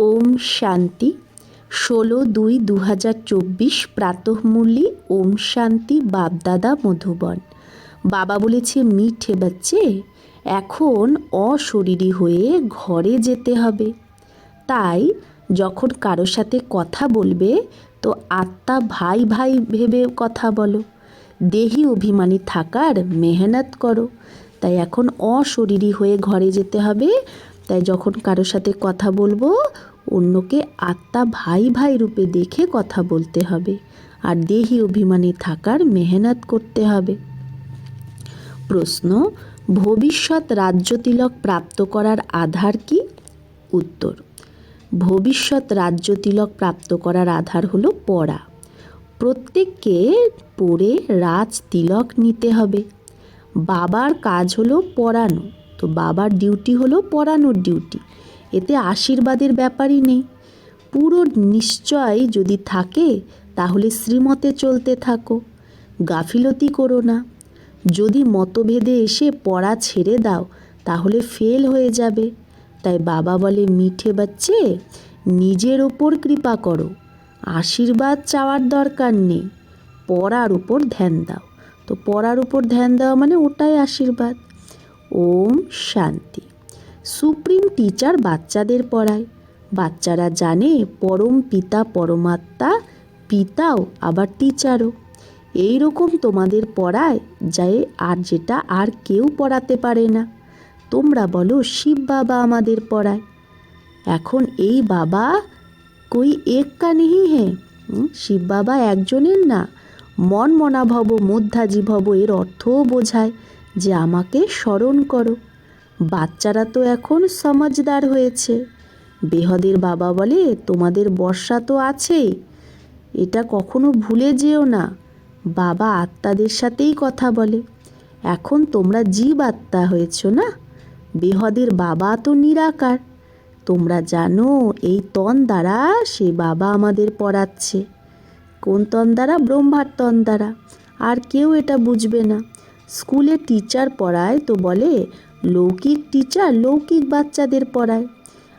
ওম শান্তি। ষোলো দুই দু হাজার চব্বিশ প্রাতঃমূল্যি ওম শান্তি বাপদাদা মধুবন। বাবা বলেছে, মিঠে বাচ্চে, এখন অশরীরী হয়ে ঘরে যেতে হবে। তাই যখন কারও সাথে কথা বলবে, তো আত্মা ভাই ভাই ভেবে কথা বলো। দেহি অভিমানী থাকার মেহনত করো। তাই এখন অশরীরী হয়ে ঘরে যেতে হবে। তাই যখন কারোর সাথে কথা বলব অন্যকে আত্মা ভাই ভাই রূপে দেখে কথা বলতে হবে আর দেহি অভিমানী থাকার মেহনত করতে হবে। প্রশ্ন, ভবিষ্যৎ রাজ্য তিলক প্রাপ্ত করার আধার কি? উত্তর, ভবিষ্যৎ রাজ্য তিলক প্রাপ্ত করার আধার হলো পড়া। প্রত্যেককে পড়ে রাজ তিলক নিতে হবে। বাবার কাজ হলো পড়ানো, তো বাবার ডিউটি হলো পড়ানোর ডিউটি। এতে আশীর্বাদের ব্যাপারই নেই। পুরো নিশ্চয় যদি থাকে, তাহলে শ্রীমতে চলতে থাকো। গাফিলতি করো না। যদি মতভেদে এসে পড়া ছেড়ে দাও, তাহলে ফেল হয়ে যাবে। তাই বাবা বলে, মিঠে বাচ্চে, নিজের ওপর কৃপা করো। আশীর্বাদ চাওয়ার দরকার নেই। পড়ার উপর ধ্যান দাও। তো পড়ার উপর ধ্যান দেওয়া মানে ওটাই আশীর্বাদ। ওম শান্তি। সুপ্রিম টিচার বাচ্চাদের পড়ায়। বাচ্চারা জানে পরম পিতা, পরমাত্মা, পিতাও আবার টিচারও। এই রকম তোমাদের পড়ায় যায় আর যেটা আর কেউ পড়াতে পারে না। তোমরা বলো শিব বাবা আমাদের পড়ায়। এখন এই বাবা কই এক কা নেই হে শিব বাবা একজনের না। মন মনা ভব মধ্যাজি ভব এর অর্থও বোঝায় যে আমাকে স্মরণ করো। বাচ্চারা তো এখন সমাজদার হয়েছে। বেহদের বাবা বলে, তোমাদের বর্ষা তো আছেই। এটা কখনো ভুলে যেও না। বাবা আত্মাদের সাথেই কথা বলে, এখন তোমরা জীব আত্মা হয়েছ না? বেহদের বাবা তো নিরাকার। তোমরা জানো, এই তন দ্বারা সে বাবা আমাদের পড়াচ্ছে। কোন তন দ্বারা? ব্রহ্মার তন দ্বারা। আর কেউ এটা বুঝবে না। স্কুলে টিচার পড়ায় তো বলে লৌকিক টিচার লৌকিক বাচ্চাদের পড়ায়।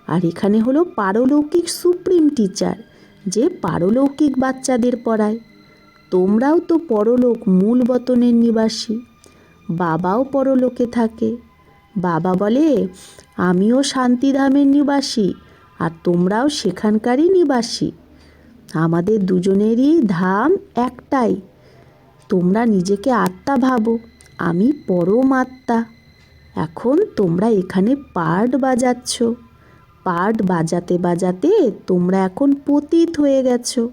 আর এখানে হলো পারলৌকিক সুপ্রিম টিচার যে পারলৌকিক বাচ্চাদের পড়ায়। তোমরাও তো পরলোক মূল বতনের নিবাসী, বাবাও পরলোকে থাকে। বাবা বলে, আমিও শান্তিধামের নিবাসী, আর তোমরাও সেখানকারই নিবাসী। আমাদের দুজনেরই ধাম একটাই। তোমরা নিজেকে আত্মা ভাবো, আমি পরম আত্মা। এখন তোমরা এখানে পার্ট বাজাচ্ছ। পার্ট বাজাতে বাজাতে তোমরা এখন পতিত হয়ে গেছো।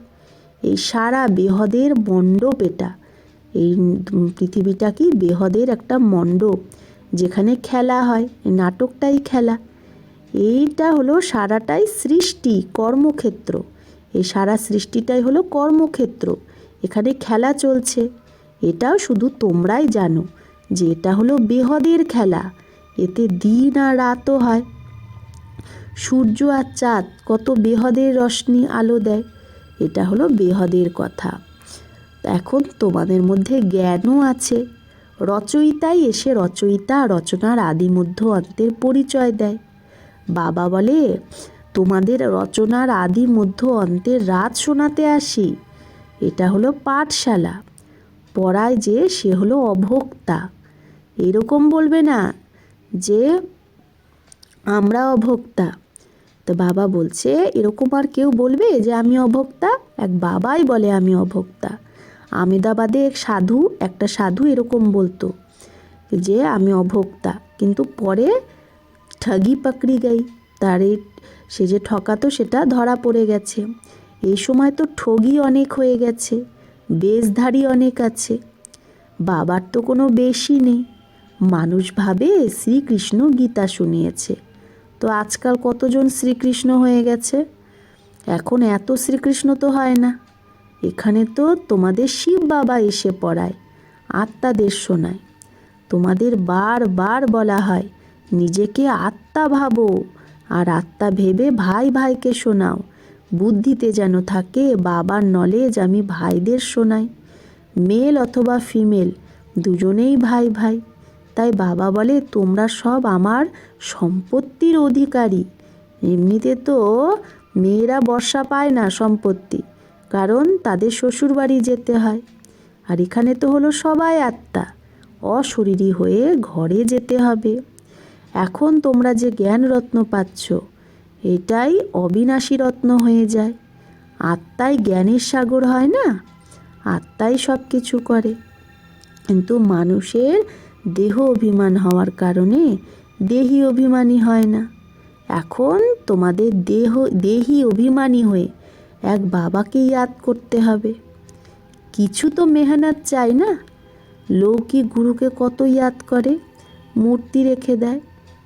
এই সারা বেহদের মণ্ডপ এটা। এই পৃথিবীটা কি বেহদের একটা মণ্ডপ, যেখানে খেলা হয় নাটকটাই খেলা। এইটা হলো সারাটাই সৃষ্টি, কর্মক্ষেত্র। এই সারা সৃষ্টিটাই হলো কর্মক্ষেত্র। এখানে খেলা চলছে। এটাও শুধু তোমরাই জানো। যে এটা হলো বেহদের খেলা। এতে দিন আর রাতও হয়। সূর্য আর চাঁদ কত বেহদের রশ্মি আলো দেয়, এটা হলো বেহদের কথা। এখন তোমাদের মধ্যে জ্ঞানও আছে। রচয়িতাই এসে রচয়িতা রচনার আদি মধ্য অন্তের পরিচয় দেয়। বাবা বলে, তোমাদের রচনার আদি মধ্য অন্তের রাত শোনাতে আসি। এটা হলো পাঠশালা। পড়ায় যে সে হলো অভোক্তা। এরকম বলবে না যে আমরা অভোক্তা। তো বাবা বলছে, এরকম আর কেউ বলবে যে আমি অভোক্তা? এক বাবাই বলে আমি অভোক্তা। আমেদাবাদে এক সাধু, একটা সাধু এরকম বলতো যে আমি অভোক্তা। কিন্তু পরে ঠগি পাকড়ি গাই, তার এই, সে যে ঠকাতো সেটা ধরা পড়ে গেছে। এই সময় তো ঠগি অনেক হয়ে গেছে, বেশধারী অনেক আছে। বাবার তো কোনো বেশি নেই। মানুষ ভাবে শ্রীকৃষ্ণ গীতা শুনিয়েছে। তো আজকাল কতজন শ্রীকৃষ্ণ হয়ে গেছে? এখন এত শ্রীকৃষ্ণ তো হয় না। এখানে তো তোমাদের শিব বাবা এসে পড়ায় আত্মাদের শোনায়। তোমাদের বারবার বলা হয়, নিজেকে আত্মা ভাবো আর আত্মা ভেবে ভাই ভাইকে শোনাও। বুদ্ধিতে যেন থাকে, বাবার নলেজ আমি ভাইদের শোনাই। মেল অথবা ফিমেল দুজনেই ভাই ভাই। তাই বাবা বলে, তোমরা সব আমার সম্পত্তির অধিকারী। এমনিতে তো মেয়েরা বর্ষা পায় না সম্পত্তি, কারণ তাদের শ্বশুর বাড়ি যেতে হয়। আর এখানে তো হলো সবাই আত্মা, অশরীরী হয়ে ঘরে যেতে হবে। এখন তোমরা যে জ্ঞান রত্ন পাচ্ছ, এটাই অবিনাশী রত্ন হয়ে যায়। আত্মাই জ্ঞানের সাগর হয় না? আত্মাই সব কিছু করে। কিন্তু মানুষের দেহ অভিমান হওয়ার কারণে দেহি অভিমানী হয় না। এখন তোমাদের দেহ, দেহি অভিমানী হয়ে এক বাবাকে ইয়াদ করতে হবে। কিছু তো মেহনত চাই না? লৌকিক গুরুকে কত ইয়াদ করে? মূর্তি রেখে দেয়।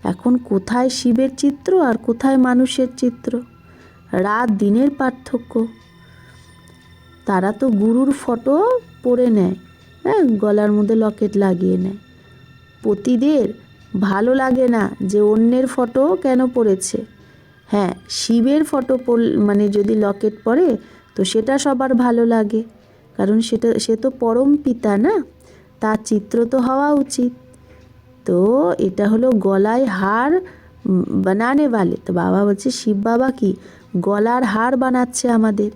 এখন কোথায় শিবের চিত্র আর কোথায় মানুষের চিত্র? রাত দিনের পার্থক্য। তারা তো গুরুর ফটো পরে নেয় হ্যাঁ? গলার মধ্যে লকেট লাগিয়ে নেয়। পতিদের ভালো লাগে না যে অন্যের ফটো কেন পড়েছে। হ্যাঁ শিবের ফটো পড় মানে যদি লকেট পরে তো সেটা সবার ভালো লাগে। কারণ সেটা, সে তো পরম পিতা না? তার চিত্র তো হওয়া উচিত। তো এটা হলো গলায় হার বানানে বালে। তো বাবা বলছে, শিব বাবা কি? গলার হার বানাচ্ছে আমাদের।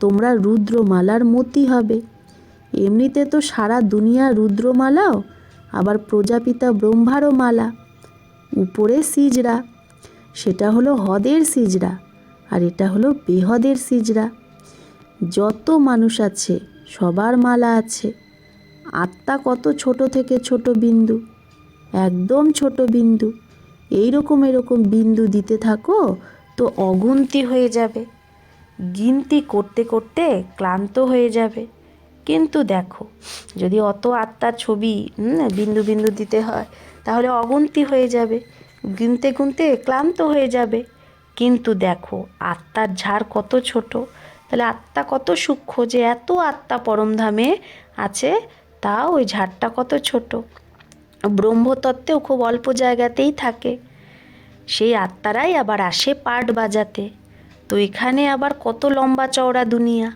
তোমরা রুদ্রমালার মতি হবে। এমনিতে তো সারা দুনিয়া রুদ্রমালাও আবার প্রজাপিতা ব্রহ্মারও মালা। উপরে সিজরা, সেটা হলো হদের সিজরা, আর এটা হলো বেহদের সিজরা। যত মানুষ আছে, সবার মালা আছে। আত্মা কত ছোট থেকে ছোট বিন্দু, একদম ছোট বিন্দু। এই রকম এরকম বিন্দু দিতে থাকো, তো অগুন্তি হয়ে যাবে। গিনতি করতে করতে ক্লান্ত হয়ে যাবে। কিন্তু দেখো, যদি অত আত্মার ছবি বিন্দু বিন্দু দিতে হয়, তাহলে অগুন্তি হয়ে যাবে, গুনতে গুনতে ক্লান্ত হয়ে যাবে। কিন্তু দেখো, আত্মার ঝাড় কত ছোট, তাহলে আত্মা কত সূক্ষ্ম যে এত আত্মা পরমধামে আছে তা ওই ঝাড়টা কত ছোট। ব্রহ্মতত্ত্বেও খুব অল্প জায়গাতেই থাকে। সেই আত্মারাই আবার আসে পাট বাজাতে। তো এখানে আবার কত লম্বা চওড়া দুনিয়া।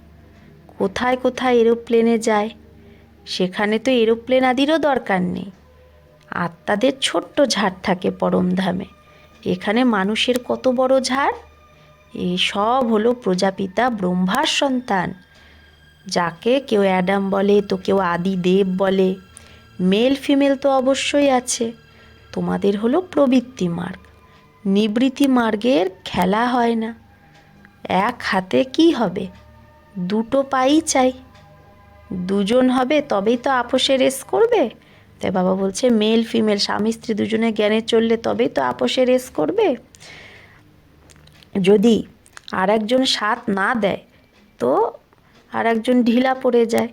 কোথায় কোথায় এরোপ্লেনে যায়? সেখানে তো এরোপ্লেন আদিরও দরকার নেই। আত্মাদের ছোট্ট ঝাড় থাকে পরমধামে এখানে মানুষের কত বড় ঝাড়? এই সব হলো প্রজাপিতা ব্রহ্মার সন্তান। যাকে কেউ অ্যাডাম বলে, তো কেউ আদি দেব বলে। মেল ফিমেল তো অবশ্যই আছে। তোমাদের হলো প্রবৃত্তি মার্গ। নিবৃত্তি মার্গের খেলা হয় না। এক হাতে কি হবে? দুটো পাই চাই। দুজন হবে তবেই তো আপোষে রেস করবে। তাই বাবা বলছে মেল ফিমেল স্বামী, স্ত্রী দুজনে জ্ঞানে চললে তবেই তো আপোষে রেস করবে। যদি আর একজন সাথ না দেয়, তো আর একজন ঢিলা পড়ে যায়।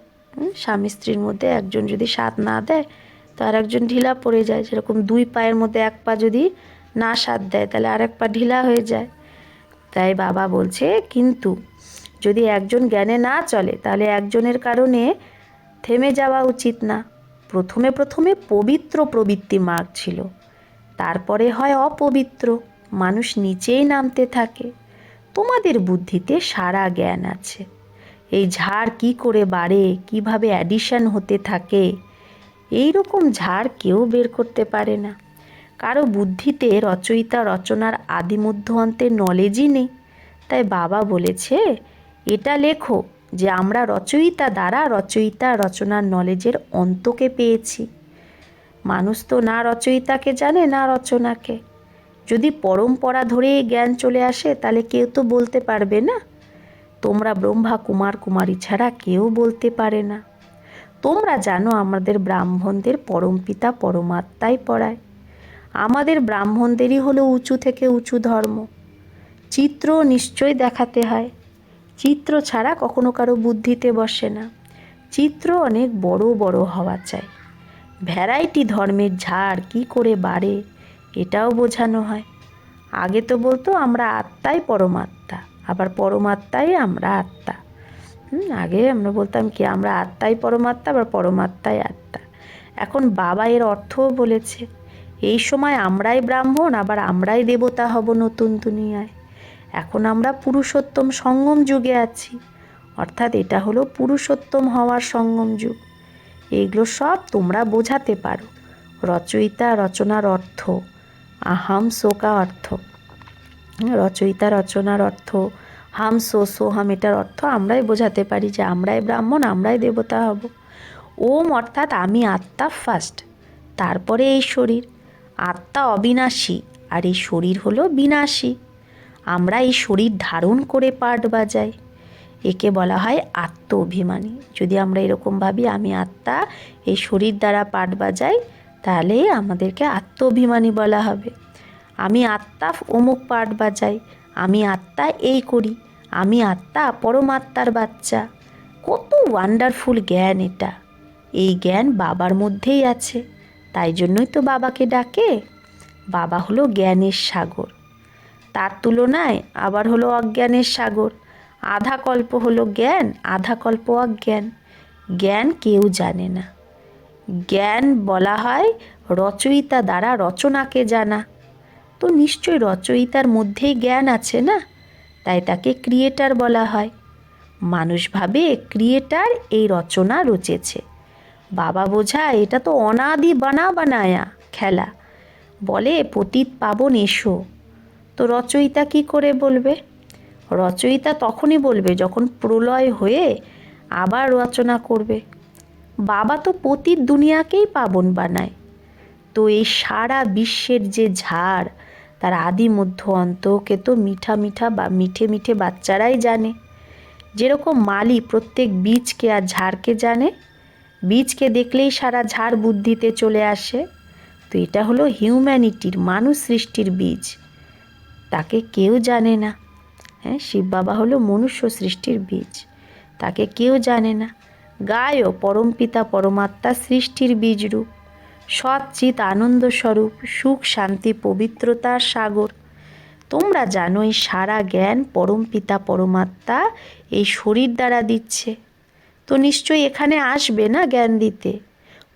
স্বামী স্ত্রীর মধ্যে একজন যদি সাথ না দেয়, তো আর একজন ঢিলা পড়ে যায়। সেরকম দুই পায়ের মধ্যে এক পা যদি না সাথ দেয়, তাহলে আর এক পা ঢিলা হয়ে যায়। তাই বাবা বলছে, কিন্তু যদি একজন জ্ঞানে না চলে, তাহলে একজনের কারণে থেমে যাওয়া উচিত না। প্রথমে প্রথমে পবিত্র প্রবৃত্তি মার্গ ছিল। তারপরে হয় অপবিত্র। মানুষ নিচেই নামতে থাকে। তোমাদের বুদ্ধিতে সারা জ্ঞান আছে। এই ঝাড় কি করে বাড়ে? কীভাবে অ্যাডিশন হতে থাকে? এই রকম ঝাড় কেউ বের করতে পারে না। কারও বুদ্ধিতে রচয়িতা রচনার আদি মধ্য অন্তের নলেজই নেই। তাই বাবা বলেছে এটা লেখো যে আমরা রচয়িতা দ্বারা রচয়িতা রচনার নলেজের অন্তকে পেয়েছি। মানুষ তো না রচয়িতাকে জানে, না রচনাকে। যদি পরম্পরা ধরে জ্ঞান চলে আসে, তাহলে কেউ তো বলতে পারবে না। তোমরা ব্রহ্মা, কুমার, কুমারী ছাড়া কেউ বলতে পারে না। তোমরা জানো আমাদের ব্রাহ্মণদের পরমপিতা পরমাত্মাই পড়ায় আমাদের ব্রাহ্মণদেরই হলো উঁচু থেকে উঁচু ধর্ম। চিত্র নিশ্চয় দেখাতে হয়। চিত্র ছাড়া কখনো কারও বুদ্ধিতে বসে না। চিত্র অনেক বড় বড় হওয়া চাই। ভ্যারাইটি ধর্মের ঝাড় কি করে বাড়ে এটাও বোঝানো হয়। আগে তো বলতো আমরা আত্মাই পরমাত্মা আবার পরমাত্মাই আমরা আত্মা। হুম, আগে আমরা বলতাম কি আমরা আত্মাই পরমাত্মা আবার পরমাত্মাই আত্মা। এখন বাবা এর অর্থও বলেছে এই সময় আমরাই ব্রাহ্মণ আবার আমরাই দেবতা হব নতুন দুনিয়ায়। এখন আমরা পুরুষোত্তম সঙ্গম যুগে আছি। অর্থাৎ এটা হলো পুরুষোত্তম হওয়ার সঙ্গম যুগ। এগুলো সব তোমরা বোঝাতে পারো। রচয়িতা রচনার অর্থ, আহাম শোকা অর্থ। রচয়িতা রচনার অর্থ, হাম সো সো হাম এটার অর্থ আমরাই বোঝাতে পারি যে আমরাই ব্রাহ্মণ, আমরাই দেবতা হব। ওম অর্থাৎ আমি আত্মা ফার্স্ট তারপরে এই শরীর। আত্মা অবিনাশী, আর এই শরীর হলো বিনাশী। আমরা এই শরীর ধারণ করে পাঠ বাজাই। একে বলা হয় আত্ম অভিমানী যদি আমরা এরকম ভাবি, আমি আত্মা, এই শরীর দ্বারা পাঠ বাজাই, তাহলে আমাদেরকে আত্ম অভিমানী বলা হবে। আমি আত্মা, অমুক পাঠ বাজাই। আমি আত্মা, এই করি। আমি আত্মা পরমাত্মার বাচ্চা। কত ওয়ান্ডারফুল জ্ঞান এটা। এই জ্ঞান বাবার মধ্যেই আছে। তাই জন্যই তো বাবাকে ডাকে। বাবা হলো জ্ঞানের সাগর। তার তুলনায় আবার হলো অজ্ঞানের সাগর। আধা কল্প হলো জ্ঞান, আধা কল্প অজ্ঞান। জ্ঞান কেউ জানে না। জ্ঞান বলা হয় রচয়িতা দ্বারা রচনাকে জানা। তো নিশ্চয়ই রচয়িতার মধ্যেই জ্ঞান আছে না? তাই তাকে ক্রিয়েটার বলা হয়। মানুষ ভাবে ক্রিয়েটার এই রচনা রচেছে। বাবা বোঝা এটা তো অনাদি বানা বানায়া খেলা। বলে, পতিত পাবন এসো। তো রচয়িতা কি করে বলবে? রচয়িতা তখনই বলবে যখন প্রলয় হয়ে আবার রচনা করবে। বাবা তো পতিত দুনিয়াকেই পাবন বানায়। তো এই সারা বিশ্বের যে ঝাড়, তার আদি মধ্য অন্তকে তো মিঠা মিঠা বা মিঠে মিঠে বাচ্চারাই জানে। যেরকম মালি প্রত্যেক বীজকে আর ঝাড়কে জানে, বীজকে দেখলেই সারা ঝাড় বুদ্ধিতে চলে আসে। তো এটা হলো হিউম্যানিটির মানুষ সৃষ্টির বীজ। তাকে কেউ জানে না। হ্যাঁ শিব বাবা হলো মনুষ্য সৃষ্টির বীজ। তাকে কেউ জানে না। গায়ও পরমপিতা পরমাত্মা সৃষ্টির বীজরূপ সৎচিত আনন্দ স্বরূপ, সুখ শান্তি পবিত্রতার সাগর। তোমরা জানো এই সারা জ্ঞান পরমপিতা পরমাত্মা এই শরীর দ্বারা দিচ্ছে। তো নিশ্চয়ই এখানে আসবে না জ্ঞান দিতে?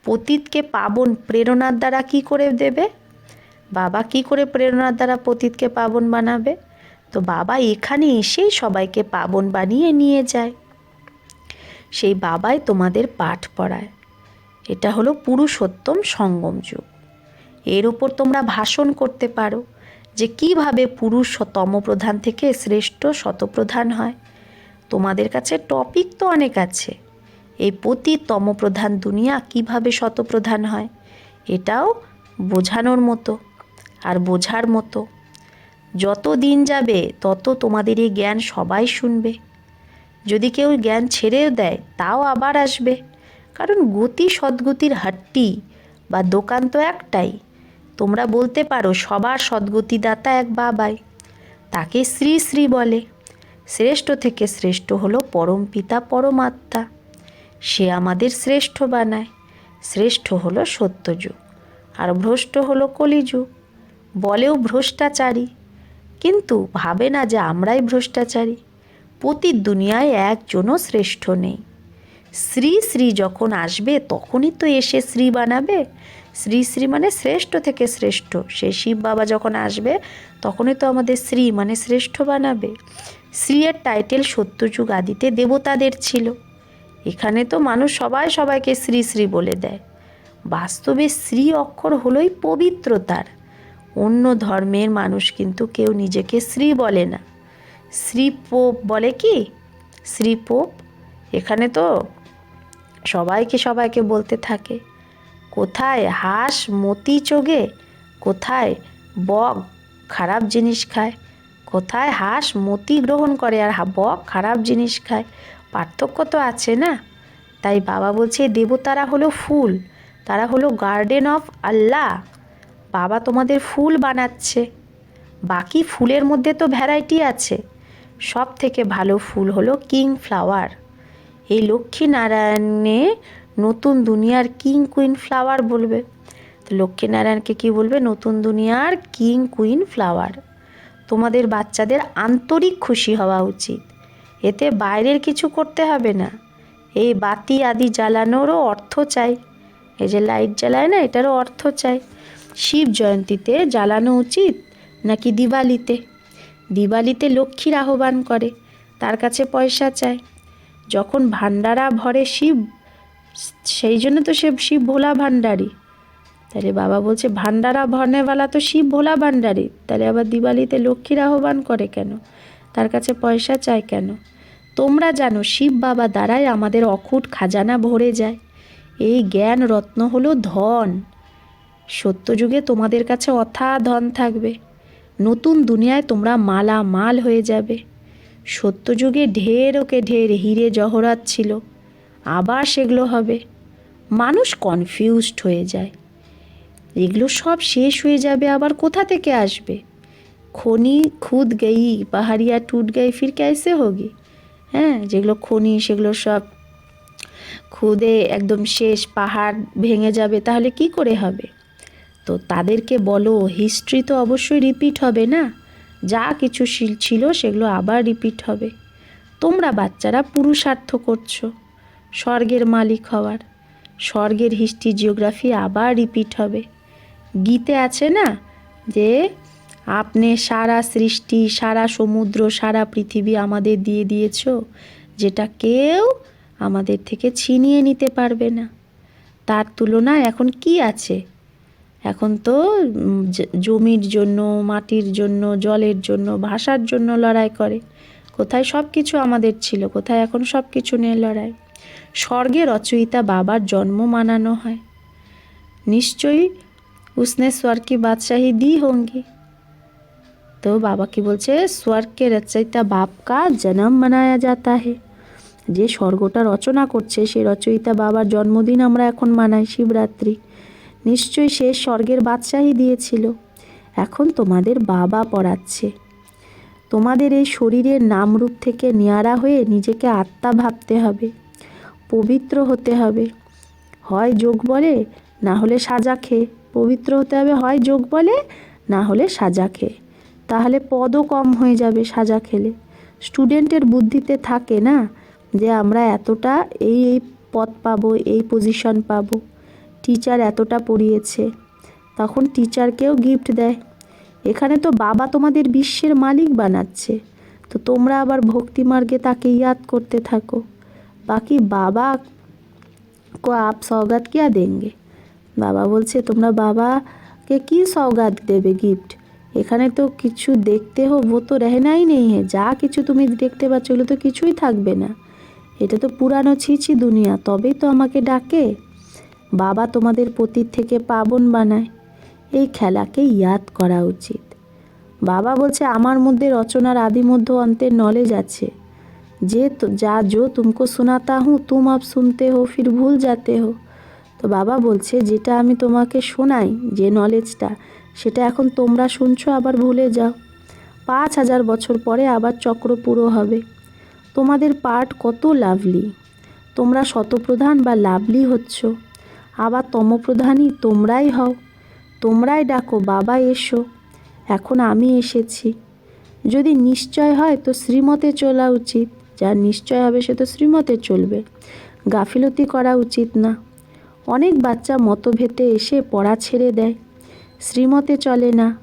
পতীতকে পাবন প্রেরণার দ্বারা কি করে দেবে? বাবা কি করে প্রেরণার দ্বারা পতীতকে পাবন বানাবে? তো বাবা এখানে এসেই সবাইকে পাবন বানিয়ে নিয়ে যায়। সেই বাবাই তোমাদের পাঠ পড়ায়। এটা হলো পুরুষোত্তম সঙ্গম যুগ। এর উপর তোমরা ভাষণ করতে পারো যে কীভাবে পুরুষ তমপ্রধান থেকে শ্রেষ্ঠ শতপ্রধান হয়। তোমাদের কাছে টপিক তো অনেক আছে। এই পতি তমপ্রধান দুনিয়া কীভাবে শতপ্রধান হয়? এটাও বোঝানোর মতো। আর বোঝার মতো। যত দিন যাবে, তত তোমাদের এই জ্ঞান সবাই শুনবে। যদি কেউ জ্ঞান ছেড়েও দেয়, তাও আবার আসবে। কারণ গতি সদ্গতির হাট্টি বা দোকান তো একটাই। তোমরা বলতে পারো, সবার সদ্গতিদাতা এক বাবাই। তাকে শ্রী শ্রী বলে। শ্রেষ্ঠ থেকে শ্রেষ্ঠ হলো পরম পিতা, পরমাত্মা। সে আমাদের শ্রেষ্ঠ বানায়। শ্রেষ্ঠ হলো সত্যযুগ। আর ভ্রষ্ট হলো কলিযুগ। বলেও ভ্রষ্টাচারী। কিন্তু ভাবে না যে আমরাই ভ্রষ্টাচারী। প্রতি দুনিয়ায় একজনও শ্রেষ্ঠ নেই। শ্রী শ্রী যখন আসবে, তখনই তো এসে শ্রী বানাবে। শ্রী শ্রী মানে শ্রেষ্ঠ থেকে শ্রেষ্ঠ। সে শিব বাবা যখন আসবে, তখনই তো আমাদের শ্রী মানে শ্রেষ্ঠ বানাবে। শ্রীয়ের টাইটেল সত্যযুগ আদিতে দেবতাদের ছিল। এখানে তো মানুষ সবাই সবাইকে শ্রী শ্রী বলে দেয়। বাস্তবে শ্রী অক্ষর হলোই পবিত্রতার। অন্য ধর্মের মানুষ কিন্তু কেউ নিজেকে শ্রী বলে না। শ্রী পোপ বলে কি? শ্রী পোপ? এখানে তো সবাইকে সবাইকে বলতে থাকে। কোথায় হাঁস মতি চোগে? কোথায় বক খারাপ জিনিস খায়? কোথায় হাঁস মতি গ্রহণ করে আর বক খারাপ জিনিস খায়? পার্থক্য তো আছে না? তাই বাবা বলছে, দেবতারা হলো ফুল, তারা হলো গার্ডেন অফ আল্লাহ। বাবা তোমাদের ফুল বানাচ্ছে। বাকি ফুলের মধ্যে তো ভ্যারাইটি আছে। সব থেকে ভালো ফুল হলো কিং ফ্লাওয়ার। এই লক্ষ্মীনারায়ণে নতুন দুনিয়ার কিং কুইন ফ্লাওয়ার বলবে। তো লক্ষ্মীনারায়ণকে কি বলবে? নতুন দুনিয়ার কিং কুইন ফ্লাওয়ার। তোমাদের বাচ্চাদের আন্তরিক খুশি হওয়া উচিত। এতে বাইরের কিছু করতে হবে না। এই বাতি আদি জ্বালানোরও অর্থ চাই। এই যে লাইট জ্বালায় না, এটারও অর্থ চাই। শিব জয়ন্তীতে জ্বালানো উচিত নাকি দিওয়ালিতে? দিওয়ালিতে লক্ষ্মীর আহ্বান করে, তার কাছে পয়সা চায়। যখন ভান্ডারা ভরে শিব, সেই জন্য তো সে শিব ভোলা ভান্ডারী তাহলে বাবা বলছে ভান্ডারা ভরনেওয়ালা তো শিব ভোলা ভান্ডারি তাহলে আবার দিওয়ালিতে লক্ষ্মীর আহ্বান করে কেন? তার কাছে পয়সা চায় কেন? তোমরা জানো, শিব বাবা দ্বারাই আমাদের অকুট খাজানা ভরে যায়। এই জ্ঞান রত্ন হলো ধন। সত্যযুগে তোমাদের কাছে অথা ধন থাকবে। নতুন দুনিয়ায় তোমরা মালা মাল হয়ে যাবে। সত্যযুগে ঢের ওকে ঢের হিরে জহরাত ছিল। আবার সেগুলো হবে। মানুষ কনফিউজড হয়ে যায়। এগুলো সব শেষ হয়ে যাবে, আবার কোথা থেকে আসবে? খনি খুদ গেই, পাহাড়িয়া টুট গেই, ফির कैसे হোগি? হ্যাঁ যেগুলো খনি, সেগুলো সব খুদে একদম শেষ, পাহাড় ভেঙে যাবে, তাহলে কি করে হবে? তো তাদেরকে বলো হিস্ট্রি তো অবশ্যই রিপিট হবে না? যা কিছু ছিল সেগুলো আবার রিপিট হবে। তোমরা বাচ্চারা পুরুষার্থ করছ, স্বর্গের মালিক হওয়ার। স্বর্গের হিস্ট্রি জিওগ্রাফি আবার রিপিট হবে। গীতে আছে না যে, আপনি সারা সৃষ্টি, সারা সমুদ্র, সারা পৃথিবী আমাদের দিয়ে দিয়েছ, যেটা কেউ আমাদের থেকে ছিনিয়ে নিতে পারবে না। তার তুলনায় এখন কি আছে? এখন তো জমির জন্য, মাটির জন্য, জলের জন্য, ভাষার জন্য লড়াই করে। কোথায় সব কিছু আমাদের ছিল, কোথায় এখন সব কিছু নিয়ে লড়াই। স্বর্গে রচয়িতা বাবার জন্ম মানানো হয়। নিশ্চয়ই উসনে স্বর্গী বাদশাহী দি হঙ্গি তো বাবা কি বলছে স্বর্গকে রচয়িতা বাপকা জন্ম মানায়া যাতা হে। যে স্বর্গটা রচনা করছে সেই রচয়িতা বাবার জন্মদিন আমরা এখন মানাই, শিবরাত্রি। নিশ্চয়ই সে স্বর্গের বাদশাহী দিয়েছিল। এখন তোমাদের বাবা পড়াচ্ছে। তোমাদের এই শরীরের নামরূপ থেকে নেয়ারা হয়ে নিজেকে আত্মা ভাবতে হবে, পবিত্র হতে হবে। হয় যোগ বলে, না হলে সাজা খেয়ে। পবিত্র হতে হবে, হয় যোগ বলে, না হলে সাজা খেয়ে। তাহলে পদও কম হয়ে যাবে সাজা খেলে। স্টুডেন্টের বুদ্ধিতে থাকে না যে, আমরা এতটা এই এই পদ পাবো, এই পজিশন পাবো। টিচার এতটা পড়িয়েছে। তখন টিচারকেও গিফট দেয়। এখানে তো বাবা তোমাদের বিশ্বের মালিক বানাচ্ছে। তো তোমরা আবার ভক্তি মার্গে তাকে ইয়াদ করতে থাকো। বাকি বাবা কো আপ সৌগাত কিয়া দেঙ্গে বাবা বলছে, তোমরা বাবাকে কি সৌগাত দেবে গিফট এখানে তো কিছু দেখতে হো, ও তো রেহনাই নেই হে। যা কিছু তুমি দেখতে পাচ্ছ ওগুলো তো কিছুই থাকবে না। এটা তো পুরানো ছিছি দুনিয়া, তবেই তো আমাকে ডাকে। বাবা তোমাদের পতির থেকে পাবন বানায়। এই খেলাকে ইয়াদ করা উচিত। বাবা বলছে, আমার মধ্যে রচনার আদি মধ্য অন্তের নলেজ আছে। যে যা জো তুমকো শোনাতা হুঁ, তুম আপ শুনতে হো, ফির ভুল যাতে হো। তো বাবা বলছে, যেটা আমি তোমাকে শোনাই, যে নলেজটা সেটা এখন তোমরা শুনছো, আবার ভুলে যাও। পাঁচ হাজার বছর পরে আবার চক্র পুরো হবে। তোমাদের পার্ট কত লাভলি। তোমরা শতপ্রধান বা লাভলি হচ্ছ। আবার তমপ্রধানই, তোমরাই হও। তোমরাই ডাকো, বাবা, এসো। এখন আমি এসেছি। যদি নিশ্চয় হয় তো শ্রীমতে চলা উচিত। যার নিশ্চয় হবে সে তো শ্রীমতে চলবে। গাফিলতি করা উচিত না। অনেক বাচ্চা মতভেদে এসে পড়া ছেড়ে দেয়। শ্রীমতে চলে না,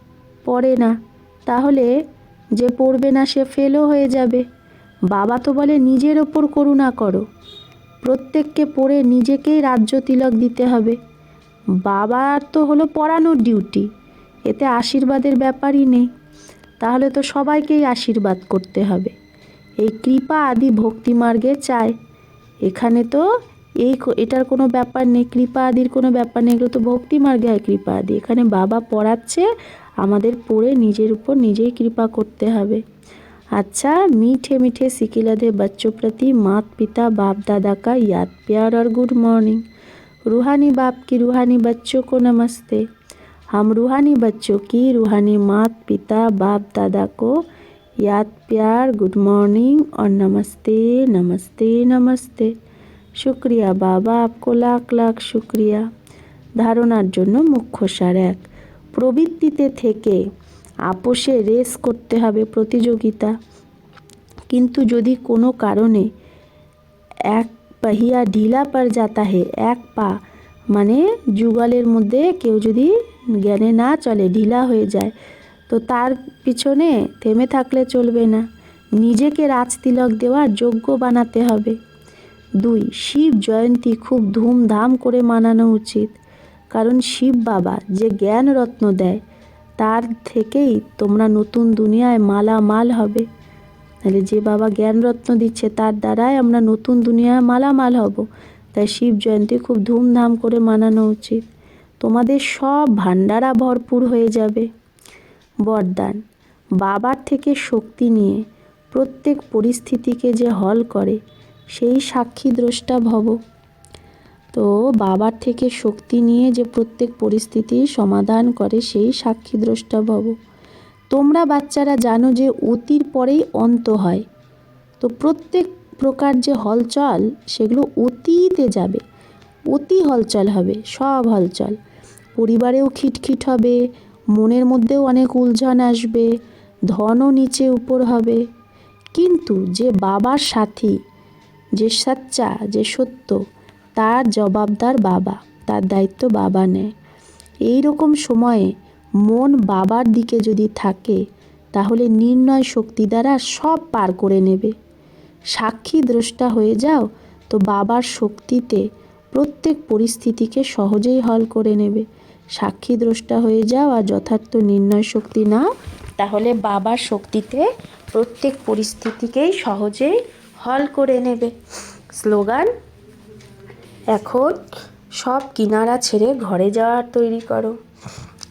পড়ে না। তাহলে যে পড়বে না সে ফেলও হয়ে যাবে। বাবা তো বলে, নিজের ওপর করুণা করো। প্রত্যেককে পড়ে নিজেকেই রাজ্য তিলক দিতে হবে। বাবার তো হলো পড়ানোর ডিউটি এতে আশীর্বাদের ব্যাপারই নেই। তাহলে তো সবাইকেই আশীর্বাদ করতে হবে। এই কৃপা আদি ভক্তি মার্গে চায় এখানে তো এই এটার কোনো ব্যাপার নেই, কৃপা আদির কোনো ব্যাপার নেই, এগুলো তো ভক্তি মার্গে হয় কৃপা আদি। এখানে বাবা পড়াচ্ছে, আমাদের পড়ে নিজের উপর নিজেই কৃপা করতে হবে। अच्छा मीठे मीठे सिकिलदे बच्चों प्रति मात पिता बाप दादा का याद प्यार और गुड मॉर्निंग रूहानी बाप की रूहानी बच्चों को नमस्ते हम रूहानी बच्चों की रूहानी मात पिता बाप दादा को याद प्यार गुड मॉर्निंग और नमस्ते नमस्ते नमस्ते শুক্রিয়া বাবা আপকো লাখ লাখ শুক্রিয়া ধারণার জন্য মুখ্য সার এক প্রবৃত্তিতে থেকে আপোষে রেস করতে হবে প্রতিযোগিতা। কিন্তু যদি কোনো কারণে এক পাহিয়া ঢিলা পড় যাতা হে, এক পা মানে যুগলের মধ্যে কেউ যদি জ্ঞানে না চলে, ঢিলা হয়ে যায়, তো তার পিছনে থেমে থাকলে চলবে না। নিজেকে রাজতিলক দেওয়ার যোগ্য বানাতে হবে। দুই, শিব জয়ন্তী খুব ধুমধাম করে মানানো উচিত। কারণ শিব বাবা যে জ্ঞান রত্ন দেয় তার থেকেই তোমরা নতুন দুনিয়ায় মালামাল হবে। তাহলে যে বাবা জ্ঞান রত্ন দিচ্ছে, তার দ্বারাই আমরা নতুন দুনিয়ায় মালামাল হব। তাই শিব জয়ন্তী খুব ধুমধাম করে মানানো উচিত। তোমাদের সব ভাণ্ডারা ভরপুর হয়ে যাবে। বরদান, বাবার থেকে শক্তি নিয়ে প্রত্যেক পরিস্থিতিকে যে হল করে, সেই সাক্ষী দ্রষ্টা ভব। তো বাবার থেকে শক্তি নিয়ে যে প্রত্যেক পরিস্থিতির সমাধান করে সেই সাক্ষী দ্রষ্টা ভব তোমরা বাচ্চারা জানো যে অতির পরেই অন্ত হয়। তো প্রত্যেক প্রকার যে হলচল, সেগুলো অতীতে যাবে। অতি হলচল হবে, সব হলচল। পরিবারেও খিটখিট হবে, মনের মধ্যেও অনেক উলঝন আসবে, ধনও নিচে উপর হবে। কিন্তু যে বাবার সাথী, যে সাচ্চা, যে সত্য তার জবাবদার বাবা, তার দায়িত্ব বাবা নেয়। এই রকম সময়ে মন বাবার দিকে যদি থাকে, তাহলে নির্ণয় শক্তি দ্বারা সব পার করে নেবে। সাক্ষী দ্রষ্টা হয়ে যাও, তো বাবার শক্তিতে প্রত্যেক পরিস্থিতিকে সহজেই হল করে নেবে। সাক্ষী দ্রষ্টা হয়ে যাও আর যথার্থ নির্ণয় শক্তি নাও, তাহলে বাবার শক্তিতে প্রত্যেক পরিস্থিতিকেই সহজেই হল করে নেবে। স্লোগান এখন সব কিনারা ছেড়ে ঘরে যাওয়ার তৈরি করো।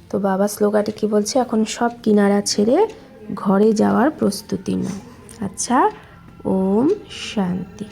তো বাবা স্লোগাটি কি বলছে? এখন সব কিনারা ছেড়ে ঘরে যাওয়ার প্রস্তুতি নাও। আচ্ছা ওম শান্তি।